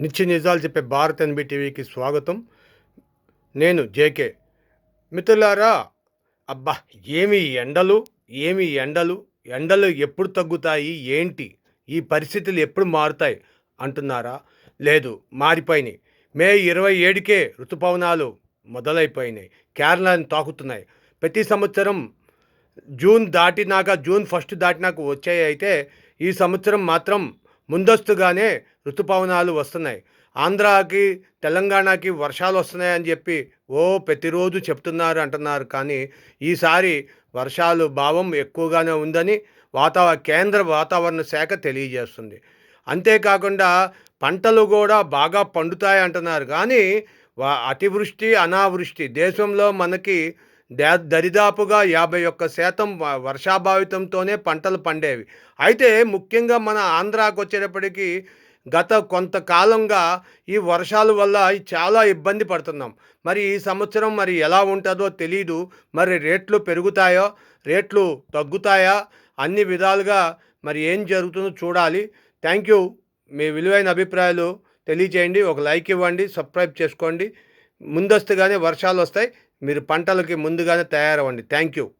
నిత్య నిజాలు చెప్పే భారత్ ఎన్బి టీవీకి స్వాగతం. నేను జేకే. మిత్రులారా అబ్బా ఏమి ఎండలు? ఏమి ఎండలు? ఎండలు ఎప్పుడు తగ్గుతాయి? ఏంటి? ఈ పరిస్థితులు ఎప్పుడు మారుతాయి? అంటున్నారా? లేదు మారిపోయినాయి. మే ఇరవై ఏడుకే ఋతుపవనాలు మొదలైపోయినాయి. కేరళని తాకుతున్నాయి. ప్రతి సంవత్సరం జూన్ దాటినాక జూన్ ఫస్ట్ దాటినాక వచ్చాయి అయితే ఈ సంవత్సరం మాత్రం ముందస్తుగానే ఋతుపవనాలు వస్తున్నాయి. ఆంధ్రాకి తెలంగాణకి వర్షాలు వస్తున్నాయని చెప్పి ఓ ప్రతిరోజు చెప్తున్నారు అంటున్నారు. కానీ ఈసారి వర్షాలు భావం ఎక్కువగానే ఉందని వాతావరణ కేంద్ర వాతావరణ శాఖ తెలియజేస్తుంది. అంతేకాకుండా పంటలు కూడా బాగా పండుతాయి అంటున్నారు. కానీ అతివృష్టి అనావృష్టి దేశంలో మనకి దరిదాపుగా యాభై ఒక్క శాతం వర్షాభావితంతోనే పంటలు పండేవి. అయితే ముఖ్యంగా మన ఆంధ్రాకు వచ్చేటప్పటికీ గత కొంతకాలంగా ఈ వర్షాల వల్ల చాలా ఇబ్బంది పడుతున్నాం. మరి ఈ సంవత్సరం మరి ఎలా ఉంటుందో తెలీదు. మరి రేట్లు పెరుగుతాయో? రేట్లు తగ్గుతాయా? అన్ని విధాలుగా మరి ఏం జరుగుతుందో చూడాలి. Thank you. మీ విలువైన అభిప్రాయాలు తెలియచేయండి. ఒక లైక్ ఇవ్వండి. సబ్స్క్రైబ్ చేసుకోండి. ముందస్తుగానే వర్షాలు వస్తాయి మీరు పంటలకి ముందుగానే తయారవ్వండి. Thank you.